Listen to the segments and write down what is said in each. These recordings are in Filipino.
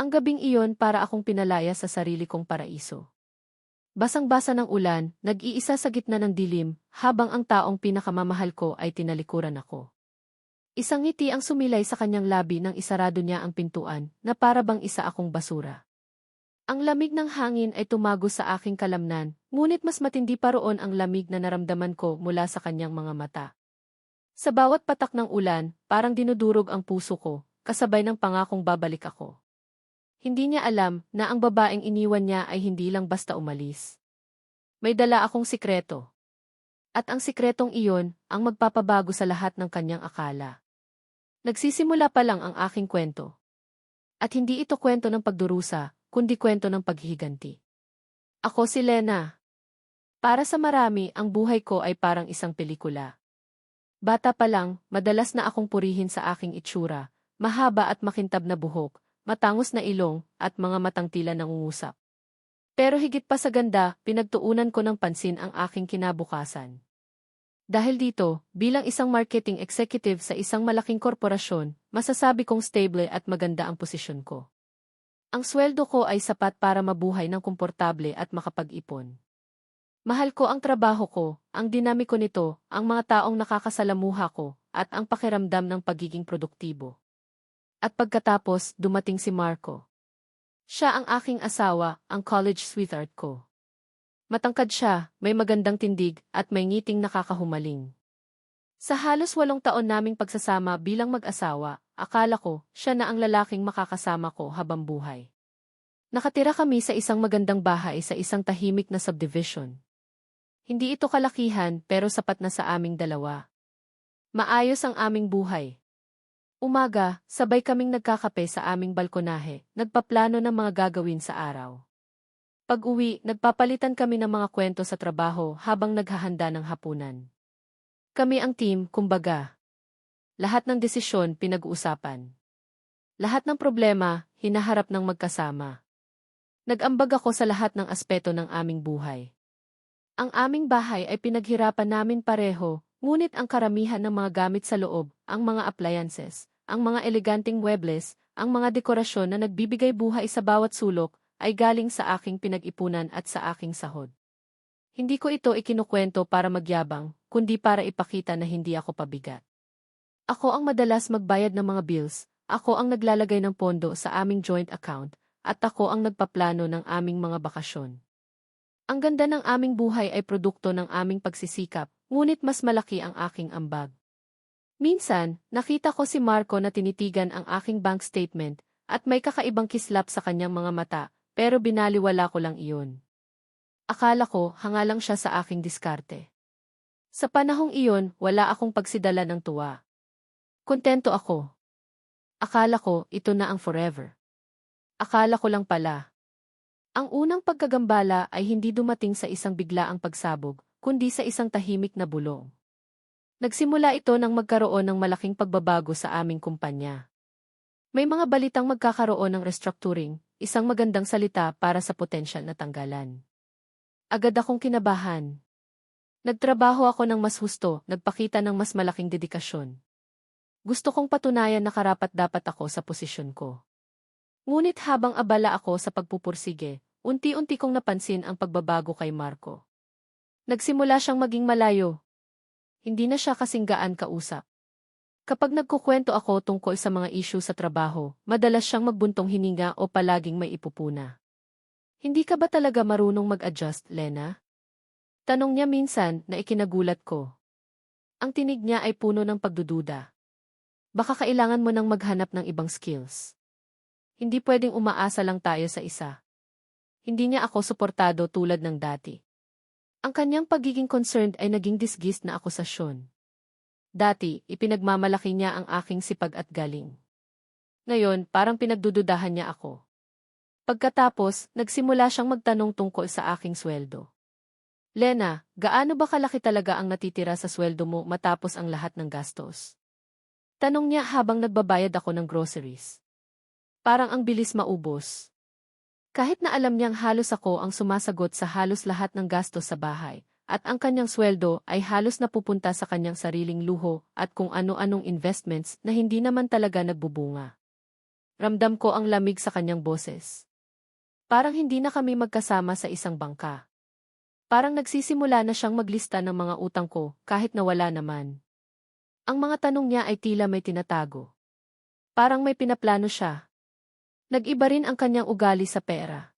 Ang gabing iyon para akong pinalaya sa sarili kong paraiso. Basang-basa ng ulan, nag-iisa sa gitna ng dilim, habang ang taong pinakamamahal ko ay tinalikuran ako. Isang ngiti ang sumilay sa kanyang labi nang isarado niya ang pintuan, na para bang isa akong basura. Ang lamig ng hangin ay tumago sa aking kalamnan, ngunit mas matindi pa roon ang lamig na naramdaman ko mula sa kanyang mga mata. Sa bawat patak ng ulan, parang dinudurog ang puso ko, kasabay ng pangakong babalik ako. Hindi niya alam na ang babaeng iniwan niya ay hindi lang basta umalis. May dala akong sikreto. At ang sikretong iyon ang magpapabago sa lahat ng kanyang akala. Nagsisimula pa lang ang aking kwento. At hindi ito kwento ng pagdurusa, kundi kwento ng paghihiganti. Ako si Lena. Para sa marami, ang buhay ko ay parang isang pelikula. Bata pa lang, madalas na akong purihin sa aking itsura, mahaba at makintab na buhok, matangos na ilong, at mga matang tila nangungusap. Pero higit pa sa ganda, pinagtuunan ko ng pansin ang aking kinabukasan. Dahil dito, bilang isang marketing executive sa isang malaking korporasyon, masasabi kong stable at maganda ang posisyon ko. Ang sweldo ko ay sapat para mabuhay ng komportable at makapag-ipon. Mahal ko ang trabaho ko, ang dinamiko nito, ang mga taong nakakasalamuha ko, at ang pakiramdam ng pagiging produktibo. At pagkatapos, dumating si Marco. Siya ang aking asawa, ang college sweetheart ko. Matangkad siya, may magandang tindig, at may ngiting nakakahumaling. Sa halos walong taon naming pagsasama bilang mag-asawa, akala ko, siya na ang lalaking makakasama ko habang buhay. Nakatira kami sa isang magandang bahay sa isang tahimik na subdivision. Hindi ito kalakihan pero sapat na sa aming dalawa. Maayos ang aming buhay. Umaga, sabay kaming nagkakape sa aming balkonahe, nagpaplano ng mga gagawin sa araw. Pag-uwi, nagpapalitan kami ng mga kwento sa trabaho habang naghahanda ng hapunan. Kami ang team, kumbaga. Lahat ng desisyon pinag-uusapan. Lahat ng problema, hinaharap ng magkasama. Nag-ambag ako sa lahat ng aspeto ng aming buhay. Ang aming bahay ay pinaghirapan namin pareho, ngunit ang karamihan ng mga gamit sa loob, ang mga appliances, ang mga eleganteng muebles, ang mga dekorasyon na nagbibigay buhay sa bawat sulok, ay galing sa aking pinag-ipunan at sa aking sahod. Hindi ko ito ikinukwento para magyabang, kundi para ipakita na hindi ako pabigat. Ako ang madalas magbayad ng mga bills, ako ang naglalagay ng pondo sa aming joint account, at ako ang nagpaplano ng aming mga bakasyon. Ang ganda ng aming buhay ay produkto ng aming pagsisikap, ngunit mas malaki ang aking ambag. Minsan, nakita ko si Marco na tinitigan ang aking bank statement at may kakaibang kislap sa kanyang mga mata, pero binaliwala ko lang iyon. Akala ko hangalang siya sa aking diskarte. Sa panahong iyon, wala akong pagsidala ng tuwa. Kontento ako. Akala ko ito na ang forever. Akala ko lang pala. Ang unang pagkagambala ay hindi dumating sa isang biglaang pagsabog, kundi sa isang tahimik na bulong. Nagsimula ito nang magkaroon ng malaking pagbabago sa aming kumpanya. May mga balitang magkakaroon ng restructuring, isang magandang salita para sa potensyal na tanggalan. Agad akong kinabahan. Nagtrabaho ako ng mas husto, nagpakita ng mas malaking dedikasyon. Gusto kong patunayan na karapat dapat ako sa posisyon ko. Ngunit habang abala ako sa pagpupursige, unti-unti kong napansin ang pagbabago kay Marco. Nagsimula siyang maging malayo, hindi na siya kasinggaan kausap. Kapag nagkukwento ako tungkol sa mga issue sa trabaho, madalas siyang magbuntong hininga o palaging may ipupuna. Hindi ka ba talaga marunong mag-adjust, Lena? Tanong niya minsan na ikinagulat ko. Ang tinig niya ay puno ng pagdududa. Baka kailangan mo nang maghanap ng ibang skills. Hindi pwedeng umaasa lang tayo sa isa. Hindi niya ako suportado tulad ng dati. Ang kanyang pagiging concerned ay naging disgist na akusasyon. Dati, ipinagmamalaki niya ang aking sipag at galing. Ngayon, parang pinagdududahan niya ako. Pagkatapos, nagsimula siyang magtanong tungkol sa aking sweldo. Lena, gaano ba kalaki talaga ang natitira sa sweldo mo matapos ang lahat ng gastos? Tanong niya habang nagbabayad ako ng groceries. Parang ang bilis maubos. Kahit na alam niyang halos ako ang sumasagot sa halos lahat ng gastos sa bahay, at ang kanyang sweldo ay halos napupunta sa kanyang sariling luho at kung ano-anong investments na hindi naman talaga nagbubunga. Ramdam ko ang lamig sa kanyang boses. Parang hindi na kami magkasama sa isang bangka. Parang nagsisimula na siyang maglista ng mga utang ko kahit na wala naman. Ang mga tanong niya ay tila may tinatago. Parang may pinaplano siya. Nag-iba rin ang kanyang ugali sa pera.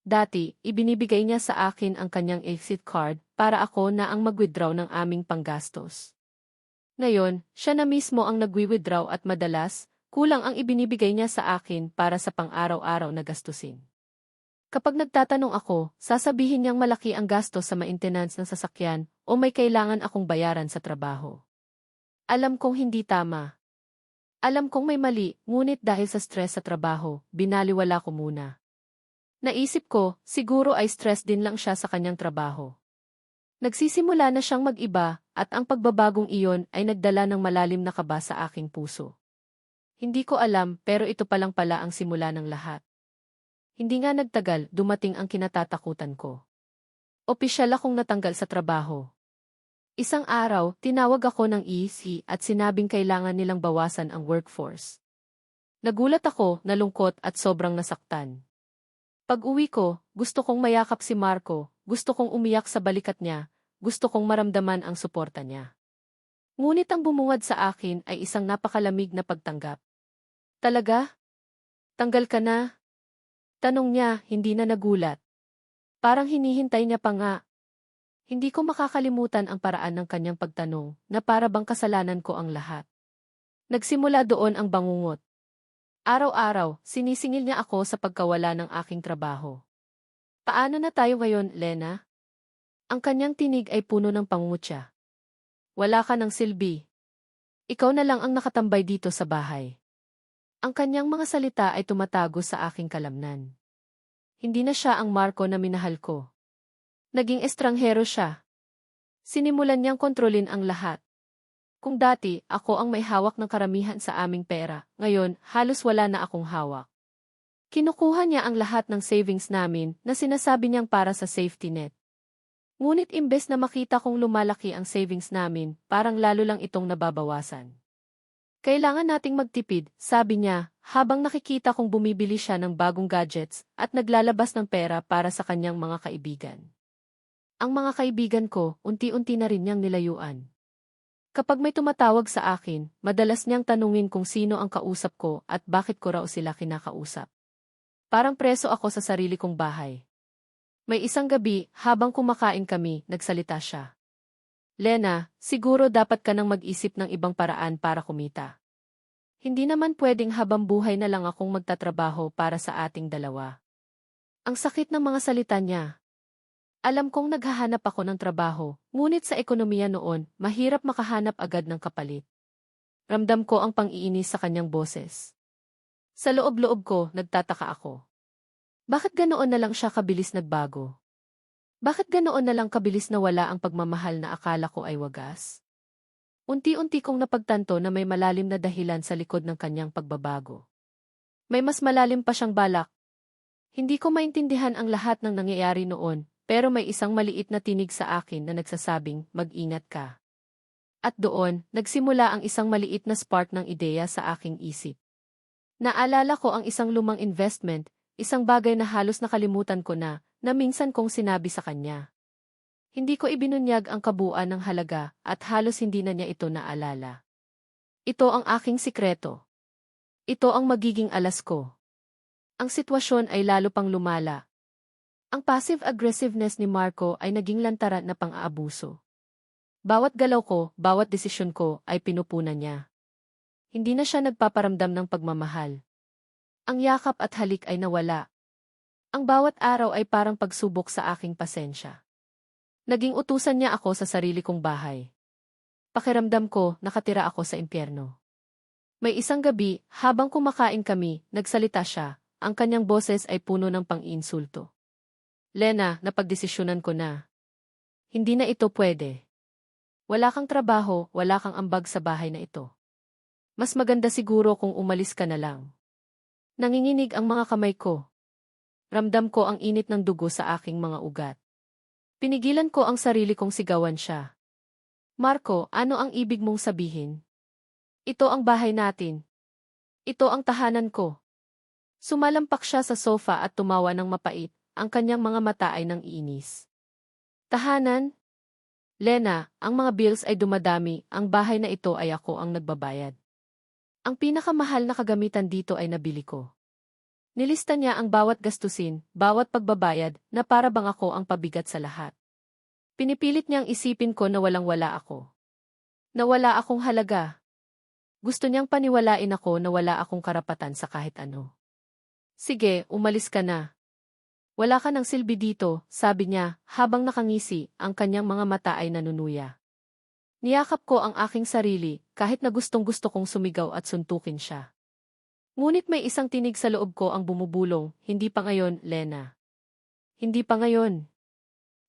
Dati, ibinibigay niya sa akin ang kanyang exit card para ako na ang mag-withdraw ng aming panggastos. Ngayon, siya na mismo ang nagwi-withdraw at madalas, kulang ang ibinibigay niya sa akin para sa pang-araw-araw na gastusin. Kapag nagtatanong ako, sasabihin niyang malaki ang gasto sa maintenance ng sasakyan o may kailangan akong bayaran sa trabaho. Alam kong hindi tama. Alam kong may mali, ngunit dahil sa stress sa trabaho, binaliwala ko muna. Naisip ko, siguro ay stress din lang siya sa kanyang trabaho. Nagsisimula na siyang mag-iba, at ang pagbabagong iyon ay nagdala ng malalim na kaba sa aking puso. Hindi ko alam, pero ito palang pala ang simula ng lahat. Hindi nga nagtagal, dumating ang kinatatakutan ko. Opisyal akong natanggal sa trabaho. Isang araw, tinawag ako ng EC at sinabing kailangan nilang bawasan ang workforce. Nagulat ako, nalungkot at sobrang nasaktan. Pag uwi ko, gusto kong mayakap si Marco, gusto kong umiyak sa balikat niya, gusto kong maramdaman ang suporta niya. Ngunit ang bumungad sa akin ay isang napakalamig na pagtanggap. Talaga? Tanggal ka na? Tanong niya, hindi na nagulat. Parang hinihintay niya pa nga, hindi ko makakalimutan ang paraan ng kanyang pagtanong na para bang kasalanan ko ang lahat. Nagsimula doon ang bangungot. Araw-araw, sinisingil niya ako sa pagkawala ng aking trabaho. Paano na tayo ngayon, Lena? Ang kanyang tinig ay puno ng pangungutya. Wala ka ng silbi. Ikaw na lang ang nakatambay dito sa bahay. Ang kanyang mga salita ay tumatago sa aking kalamnan. Hindi na siya ang Marco na minahal ko. Naging estranghero siya. Sinimulan niyang kontrolin ang lahat. Kung dati, ako ang may hawak ng karamihan sa aming pera, ngayon, halos wala na akong hawak. Kinukuha niya ang lahat ng savings namin na sinasabi niyang para sa safety net. Ngunit imbes na makita kong lumalaki ang savings namin, parang lalo lang itong nababawasan. Kailangan nating magtipid, sabi niya, habang nakikita kong bumibili siya ng bagong gadgets at naglalabas ng pera para sa kanyang mga kaibigan. Ang mga kaibigan ko, unti-unti na rin niyang nilayuan. Kapag may tumatawag sa akin, madalas niyang tanungin kung sino ang kausap ko at bakit ko raw sila kinakausap. Parang preso ako sa sarili kong bahay. May isang gabi, habang kumakain kami, nagsalita siya. Lena, siguro dapat ka nang mag-isip ng ibang paraan para kumita. Hindi naman pwedeng habang buhay na lang akong magtatrabaho para sa ating dalawa. Ang sakit ng mga salita niya, alam kong naghahanap ako ng trabaho, ngunit sa ekonomiya noon, mahirap makahanap agad ng kapalit. Ramdam ko ang pang-iinis sa kanyang boses. Sa loob-loob ko, nagtataka ako. Bakit ganoon na lang siya kabilis nagbago? Bakit ganoon na lang kabilis na wala ang pagmamahal na akala ko ay wagas? Unti-unti kong napagtanto na may malalim na dahilan sa likod ng kanyang pagbabago. May mas malalim pa siyang balak. Hindi ko maintindihan ang lahat ng nangyayari noon, pero may isang maliit na tinig sa akin na nagsasabing, mag-ingat ka. At doon, nagsimula ang isang maliit na spark ng ideya sa aking isip. Naalala ko ang isang lumang investment, isang bagay na halos nakalimutan ko na, na minsan kong sinabi sa kanya. Hindi ko ibinunyag ang kabuuan ng halaga at halos hindi na niya ito naalala. Ito ang aking sikreto. Ito ang magiging alas ko. Ang sitwasyon ay lalo pang lumala, ang passive aggressiveness ni Marco ay naging lantaran na pang-aabuso. Bawat galaw ko, bawat desisyon ko ay pinupunan niya. Hindi na siya nagpaparamdam ng pagmamahal. Ang yakap at halik ay nawala. Ang bawat araw ay parang pagsubok sa aking pasensya. Naging utusan niya ako sa sarili kong bahay. Pakiramdam ko, nakatira ako sa impyerno. May isang gabi, habang kumakain kami, nagsalita siya, ang kanyang boses ay puno ng pang-insulto. Lena, napagdesisyonan ko na. Hindi na ito pwede. Wala kang trabaho, wala kang ambag sa bahay na ito. Mas maganda siguro kung umalis ka na lang. Nanginginig ang mga kamay ko. Ramdam ko ang init ng dugo sa aking mga ugat. Pinigilan ko ang sarili kong sigawan siya. Marco, ano ang ibig mong sabihin? Ito ang bahay natin. Ito ang tahanan ko. Sumalampak siya sa sofa at tumawa ng mapait, ang kanyang mga mata ay nang inis. Tahanan? Lena, ang mga bills ay dumadami, ang bahay na ito ay ako ang nagbabayad. Ang pinakamahal na kagamitan dito ay nabili ko. Nilista niya ang bawat gastusin, bawat pagbabayad, na para bang ako ang pabigat sa lahat. Pinipilit niyang isipin ko na walang-wala ako. Na wala akong halaga. Gusto niyang paniwalain ako na wala akong karapatan sa kahit ano. Sige, umalis ka na. Wala ka ng silbi dito, sabi niya, habang nakangisi, ang kanyang mga mata ay nanunuya. Niyakap ko ang aking sarili, kahit na gustong gusto kong sumigaw at suntukin siya. Ngunit may isang tinig sa loob ko ang bumubulong, hindi pa ngayon, Lena. Hindi pa ngayon.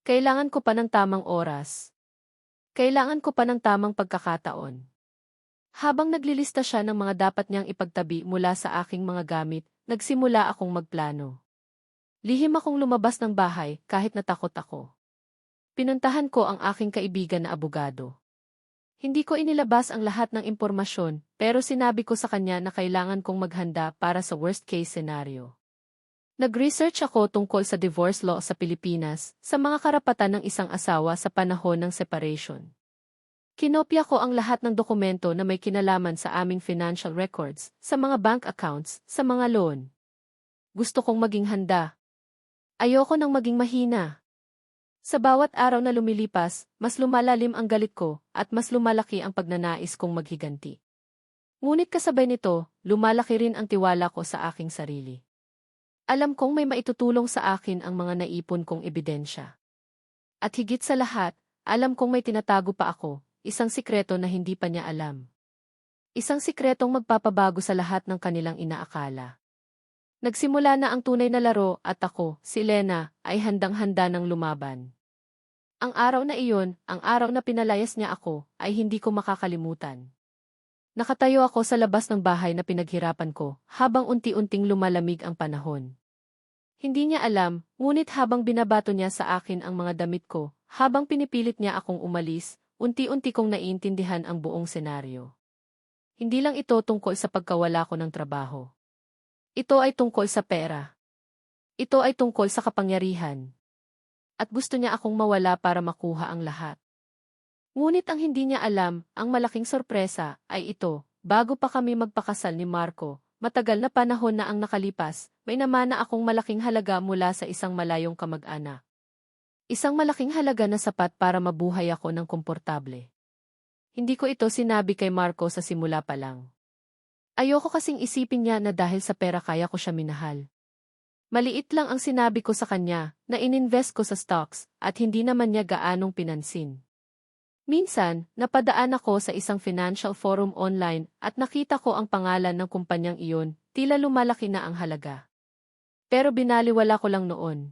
Kailangan ko pa ng tamang oras. Kailangan ko pa ng tamang pagkakataon. Habang naglilista siya ng mga dapat niyang ipagtabi mula sa aking mga gamit, Nagsimula akong magplano. Lihim akong lumabas ng bahay kahit natakot ako. Pinuntahan ko ang aking kaibigan na abogado. Hindi ko inilabas ang lahat ng impormasyon pero sinabi ko sa kanya na kailangan kong maghanda para sa worst case scenario. Nag-research ako tungkol sa divorce law sa Pilipinas, sa mga karapatan ng isang asawa sa panahon ng separation. Kinopya ko ang lahat ng dokumento na may kinalaman sa aming financial records, sa mga bank accounts, sa mga loan. Gusto kong maging handa. Ayoko nang maging mahina. Sa bawat araw na lumilipas, mas lumalalim ang galit ko at mas lumalaki ang pagnanais kong maghiganti. Ngunit kasabay nito, lumalaki rin ang tiwala ko sa aking sarili. Alam kong may maitutulong sa akin ang mga naipon kong ebidensya. At higit sa lahat, alam kong may tinatago pa ako, Isang sikreto na hindi pa niya alam. Isang sikretong magpapabago sa lahat ng kanilang inaakala. Nagsimula na ang tunay na laro at ako, si Lena, ay handang-handa ng lumaban. Ang araw na iyon, ang araw na pinalayas niya ako, ay hindi ko makakalimutan. Nakatayo ako sa labas ng bahay na pinaghirapan ko, habang unti-unting lumalamig ang panahon. Hindi niya alam, ngunit habang binabato niya sa akin ang mga damit ko, habang pinipilit niya akong umalis, Unti-unti kong naiintindihan ang buong senaryo. Hindi lang ito tungkol sa pagkawala ko ng trabaho. Ito ay tungkol sa pera. Ito ay tungkol sa kapangyarihan. At gusto niya akong mawala para makuha ang lahat. Ngunit ang hindi niya alam, ang malaking sorpresa, ay ito, bago pa kami magpakasal ni Marco, matagal na panahon na ang nakalipas, may namana akong malaking halaga mula sa isang malayong kamag-anak. Isang malaking halaga na sapat para mabuhay ako ng komportable. Hindi ko ito sinabi kay Marco sa simula pa lang. Ayoko kasing isipin niya na dahil sa pera kaya ko siya minahal. Maliit lang ang sinabi ko sa kanya na ininvest ko sa stocks at hindi naman niya gaanong pinansin. Minsan, napadaan ako sa isang financial forum online at nakita ko ang pangalan ng kumpanyang iyon, tila lumalaki na ang halaga. Pero binaliwala ko lang noon.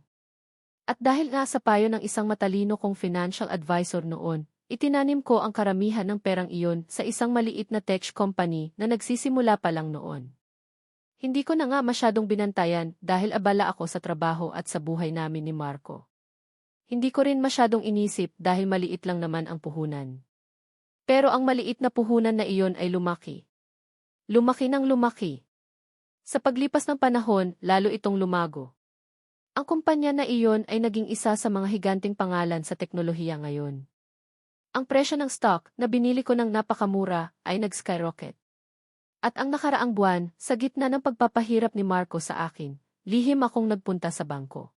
At dahil nga sa payo ng isang matalino kong financial advisor noon, itinanim ko ang karamihan ng perang iyon sa isang maliit na tech company na nagsisimula pa lang noon. Hindi ko na nga masyadong binantayan dahil abala ako sa trabaho at sa buhay namin ni Marco. Hindi ko rin masyadong inisip dahil maliit lang naman ang puhunan. Pero ang maliit na puhunan na iyon ay lumaki. Lumaki ng lumaki. Sa paglipas ng panahon, lalo itong lumago. Ang kumpanya na iyon ay naging isa sa mga higanting pangalan sa teknolohiya ngayon. Ang presyo ng stock na binili ko ng napakamura ay nag-skyrocket. At ang nakaraang buwan, sa gitna ng pagpapahirap ni Marco sa akin, lihim akong nagpunta sa bangko.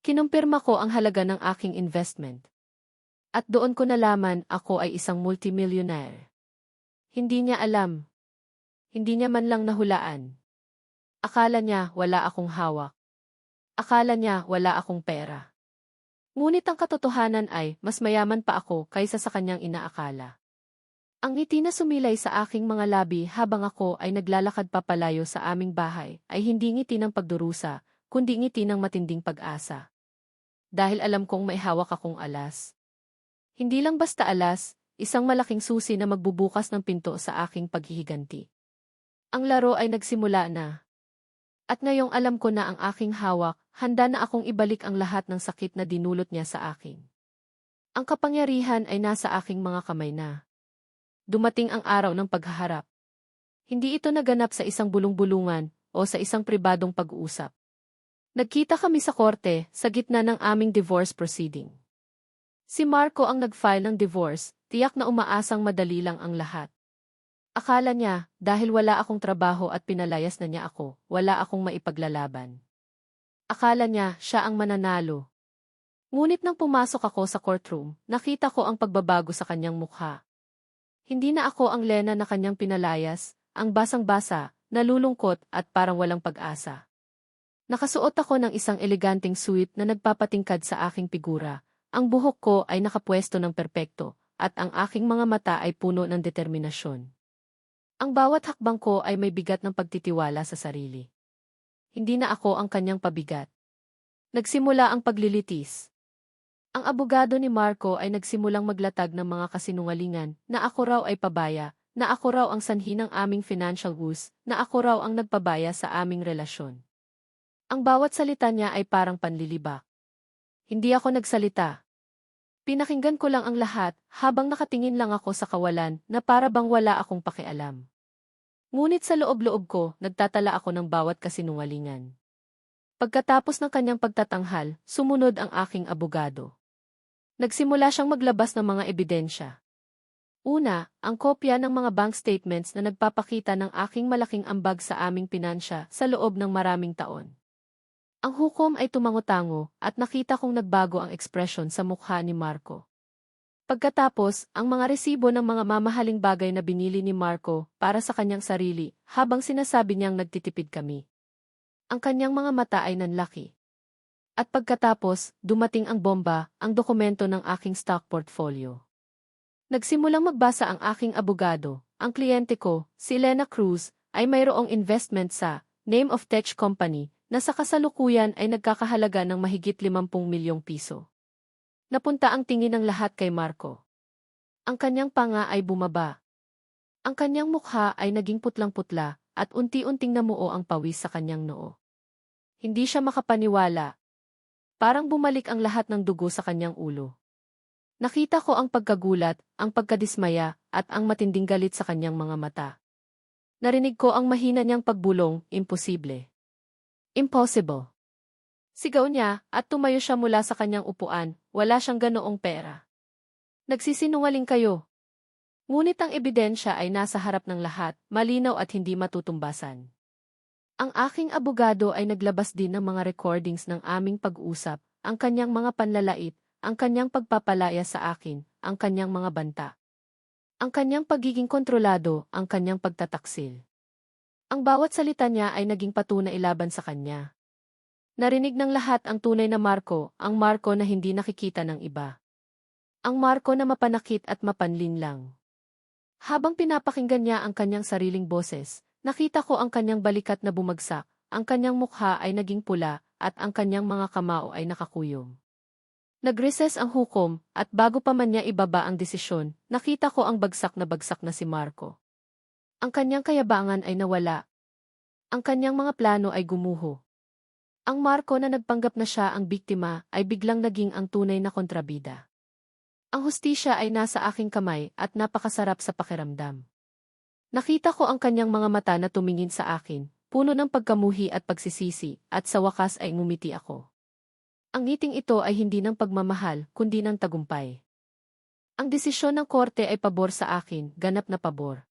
Kinumpirma ko ang halaga ng aking investment. At doon ko nalaman ako ay isang multimillionaire. Hindi niya alam. Hindi niya man lang nahulaan. Akala niya wala akong hawak. Akala niya wala akong pera. Ngunit ang katotohanan ay, mas mayaman pa ako kaysa sa kanyang inaakala. Ang ngiti na sumilay sa aking mga labi habang ako ay naglalakad papalayo sa aming bahay ay hindi ngiti ng pagdurusa, kundi ngiti ng matinding pag-asa. Dahil alam kong may hawak akong alas. Hindi lang basta alas, isang malaking susi na magbubukas ng pinto sa aking paghihiganti. Ang laro ay nagsimula na. At ngayong alam ko na ang aking hawak, handa na akong ibalik ang lahat ng sakit na dinulot niya sa akin. Ang kapangyarihan ay nasa aking mga kamay na. Dumating ang araw ng paghaharap. Hindi ito naganap sa isang bulong-bulungan o sa isang pribadong pag-uusap. Nagkita kami sa korte sa gitna ng aming divorce proceeding. Si Marco ang nag-file ng divorce, tiyak na umaasang madali lang ang lahat. Akala niya, dahil wala akong trabaho at pinalayas na niya ako, wala akong maipaglalaban. Akala niya, siya ang mananalo. Ngunit nang pumasok ako sa courtroom, nakita ko ang pagbabago sa kanyang mukha. Hindi na ako ang Lena na kanyang pinalayas, ang basang-basa, nalulungkot at parang walang pag-asa. Nakasuot ako ng isang eleganteng suit na nagpapatingkad sa aking figura. Ang buhok ko ay nakapwesto ng perpekto, at ang aking mga mata ay puno ng determinasyon. Ang bawat hakbang ko ay may bigat ng pagtitiwala sa sarili. Hindi na ako ang kanyang pabigat. Nagsimula ang paglilitis. Ang abogado ni Marco ay nagsimulang maglatag ng mga kasinungalingan na ako raw ay pabaya, na ako raw ang sanhi ng aming financial woes, na ako raw ang nagpabaya sa aming relasyon. Ang bawat salita niya ay parang panlilibak. Hindi ako nagsalita. Pinakinggan ko lang ang lahat habang nakatingin lang ako sa kawalan na para bang wala akong pakialam. Ngunit sa loob-loob ko, nagtatala ako ng bawat kasinungalingan. Pagkatapos ng kanyang pagtatanghal, sumunod ang aking abogado. Nagsimula siyang maglabas ng mga ebidensya. Una, ang kopya ng mga bank statements na nagpapakita ng aking malaking ambag sa aming pinansya sa loob ng maraming taon. Ang hukom ay tumango-tango at nakita kong nagbago ang ekspresyon sa mukha ni Marco. Pagkatapos, ang mga resibo ng mga mamahaling bagay na binili ni Marco para sa kanyang sarili habang sinasabi niyang nagtitipid kami. Ang kanyang mga mata ay nanlaki. At pagkatapos, dumating ang bomba, ang dokumento ng aking stock portfolio. Nagsimulang magbasa ang aking abogado, ang kliyente ko, si Lena Cruz, ay mayroong investment sa Name of Tech Company na sa kasalukuyan ay nagkakahalaga ng mahigit 50 milyong piso. Napunta ang tingin ng lahat kay Marco. Ang kanyang panga ay bumaba. Ang kanyang mukha ay naging putlang-putla at unti-unting namuo ang pawis sa kanyang noo. Hindi siya makapaniwala. Parang bumalik ang lahat ng dugo sa kanyang ulo. Nakita ko ang pagkagulat, ang pagkadismaya, at ang matinding galit sa kanyang mga mata. Narinig ko ang mahina niyang pagbulong, imposible. Impossible. Sigaw niya at tumayo siya mula sa kanyang upuan, wala siyang ganoong pera. Nagsisinungaling kayo. Ngunit ang ebidensya ay nasa harap ng lahat, malinaw at hindi matutumbasan. Ang aking abogado ay naglabas din ng mga recordings ng aming pag-usap, ang kanyang mga panlalait, ang kanyang pagpapalaya sa akin, ang kanyang mga banta. Ang kanyang pagiging kontrolado, ang kanyang pagtataksil. Ang bawat salita niya ay naging patunay laban sa kanya. Narinig ng lahat ang tunay na Marco, ang Marco na hindi nakikita ng iba. Ang Marco na mapanakit at mapanlin lang. Habang pinapakinggan niya ang kanyang sariling boses, nakita ko ang kanyang balikat na bumagsak, ang kanyang mukha ay naging pula, at ang kanyang mga kamao ay nakakuyom. Nagreses ang hukom, at bago pa man niya ibaba ang desisyon, nakita ko ang bagsak na bagsak na si Marco. Ang kanyang kayabangan ay nawala. Ang kanyang mga plano ay gumuho. Ang Marco na nagpanggap na siya ang biktima ay biglang naging ang tunay na kontrabida. Ang hustisya ay nasa aking kamay at napakasarap sa pakiramdam. Nakita ko ang kanyang mga mata na tumingin sa akin, puno ng pagkamuhi at pagsisisi, at sa wakas ay ngumiti ako. Ang ngiting ito ay hindi ng pagmamahal, kundi ng tagumpay. Ang desisyon ng korte ay pabor sa akin, ganap na pabor.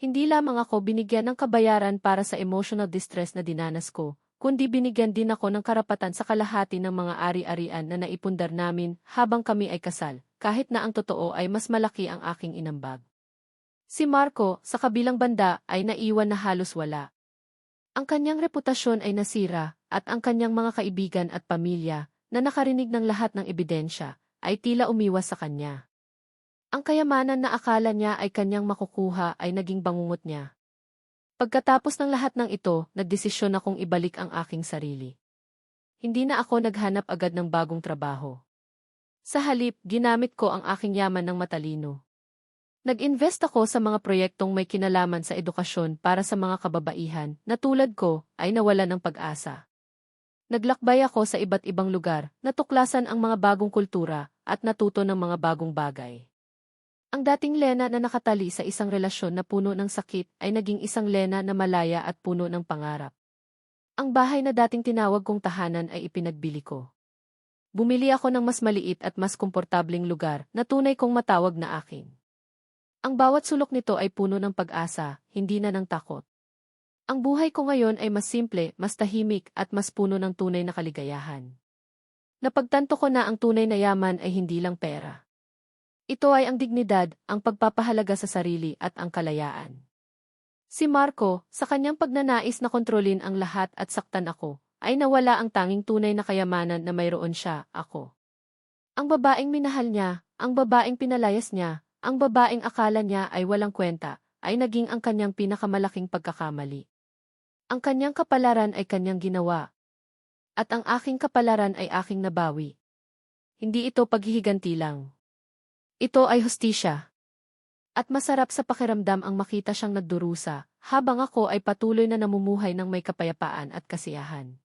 Hindi lamang ako binigyan ng kabayaran para sa emotional distress na dinanas ko, kundi binigyan din ako ng karapatan sa kalahati ng mga ari-arian na naipundar namin habang kami ay kasal, kahit na ang totoo ay mas malaki ang aking inambag. Si Marco, sa kabilang banda, ay naiwan na halos wala. Ang kanyang reputasyon ay nasira, at ang kanyang mga kaibigan at pamilya, na nakarinig ng lahat ng ebidensya, ay tila umiwas sa kanya. Ang kayamanan na akala niya ay kanyang makukuha ay naging bangungot niya. Pagkatapos ng lahat ng ito, nagdesisyon akong ibalik ang aking sarili. Hindi na ako naghanap agad ng bagong trabaho. Sa halip, ginamit ko ang aking yaman ng matalino. Nag-invest ako sa mga proyektong may kinalaman sa edukasyon para sa mga kababaihan na tulad ko ay nawala ng pag-asa. Naglakbay ako sa iba't ibang lugar, natuklasan ang mga bagong kultura, at natuto ng mga bagong bagay. Ang dating Lena na nakatali sa isang relasyon na puno ng sakit ay naging isang Lena na malaya at puno ng pangarap. Ang bahay na dating tinawag kong tahanan ay ipinagbili ko. Bumili ako ng mas maliit at mas komportabling lugar na tunay kong matawag na akin. Ang bawat sulok nito ay puno ng pag-asa, hindi na ng takot. Ang buhay ko ngayon ay mas simple, mas tahimik at mas puno ng tunay na kaligayahan. Napagtanto ko na ang tunay na yaman ay hindi lang pera. Ito ay ang dignidad, ang pagpapahalaga sa sarili at ang kalayaan. Si Marco, sa kanyang pagnanais na kontrolin ang lahat at saktan ako, ay nawala ang tanging tunay na kayamanan na mayroon siya, ako. Ang babaeng minahal niya, ang babaeng pinalayas niya, ang babaeng akala niya ay walang kwenta, ay naging ang kanyang pinakamalaking pagkakamali. Ang kanyang kapalaran ay kanyang ginawa. At ang aking kapalaran ay aking nabawi. Hindi ito paghihiganti lang. Ito ay hustisya. At masarap sa pakiramdam ang makita siyang nagdurusa, habang ako ay patuloy na namumuhay ng may kapayapaan at kasiyahan.